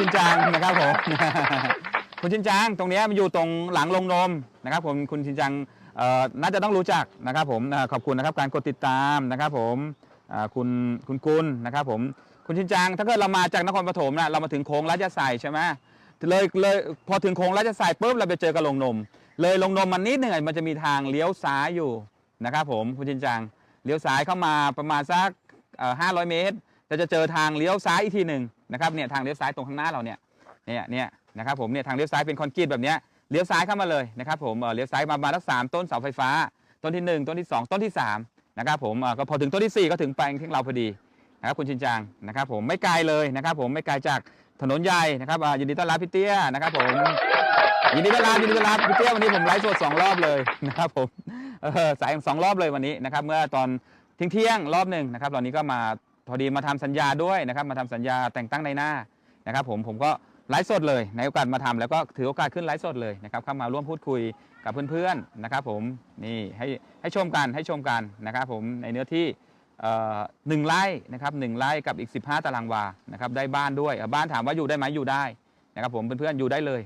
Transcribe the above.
ชินจังนะครับผม คุณชินจังตรงเนี้ยมันอยู่ตรงหลังโรงนมนะครับผมคุณชินจังเอ่อน่าจะต้องรู้จักนะครับผมเอ่อขอบคุณนะครับการกดติดตามนะครับผมอ่าคุณคุณกุลนะครับผมคุณชินจังถ้าเกิดเรามาจากนครปฐมนะเรามาถึงโค้งราชสัยใช่ไหมเลยเลยพอถึงโค้งราชสัยปุ๊บเราไปเจอกับโรงนม เลยโรงนมมันนิดหนึ่งมันจะมีทางเลี้ยวซ้ายอยู่นะครับผมคุณชินจังเลี้ยวซ้ายเข้ามาประมาณสักห้าร้อยเมตร ราจะเจอทางเลี้ยวซ้ายอีกทีหนึ่งนะครับเนี่ยทางเลี้ยวซ้ายตรงข้างหน้าเราเนี่ยเนี่ยเนี่ยนะครับผมเนี่ยทางเลี้ยวซ้ายเป็นคอนกรีตแบบเนี้ยเลี้ยวซ้ายเข้ามาเลยนะครับผมเออเลี้ยวซ้ายมาประมาณสักสามต้นเสาไฟฟ้า ต้นที่ 1 ต้นที่ 2 ต้นที่3นะครับผมเออก็พอถึงต้นที่ 4 ก็ถึงแปลงที่เราพอดีนะครับคุณชินจังนะครับผมไม่ไกลเลยนะครับผมไม่ไกลจากถนนใหญ่นะครับยินดีต้อนรับพี่เตี้ยนะครับผมยินดีต้อนรับยินดีต้อนรับพี่เตี้ยวันนี้ผมไลฟ์สดสองรอบเลยนะครับผมสายสองรอบเลยวันนี้นะครับเมื่อตอนเที่ยงเที่ยงรอบหนึ่งนะครับตอนนี้ก็มา พอดีมาทำสัญญาด้วยนะครับมาทำสัญญาแต่งตั้งในหน้านะครับผมผมก็ไลฟ์สดเลยในโอกาสมาทำแล้วก็ถือโอกาสขึ้นไลฟ์สดเลยนะครับเข้ามาร่วมพูดคุยกับเพื่อนๆนะครับผมนี่ให้ให้ชมกันให้ชมกันนะครับผมในเนื้อที่หนึ่งไร่นะครับหนึ่งไร่กับอีก 15 ตารางวานะครับได้บ้านด้วยบ้านถามว่าอยู่ได้ไหมอยู่ได้นะครับผมเพื่อนๆอยู่ได้เลย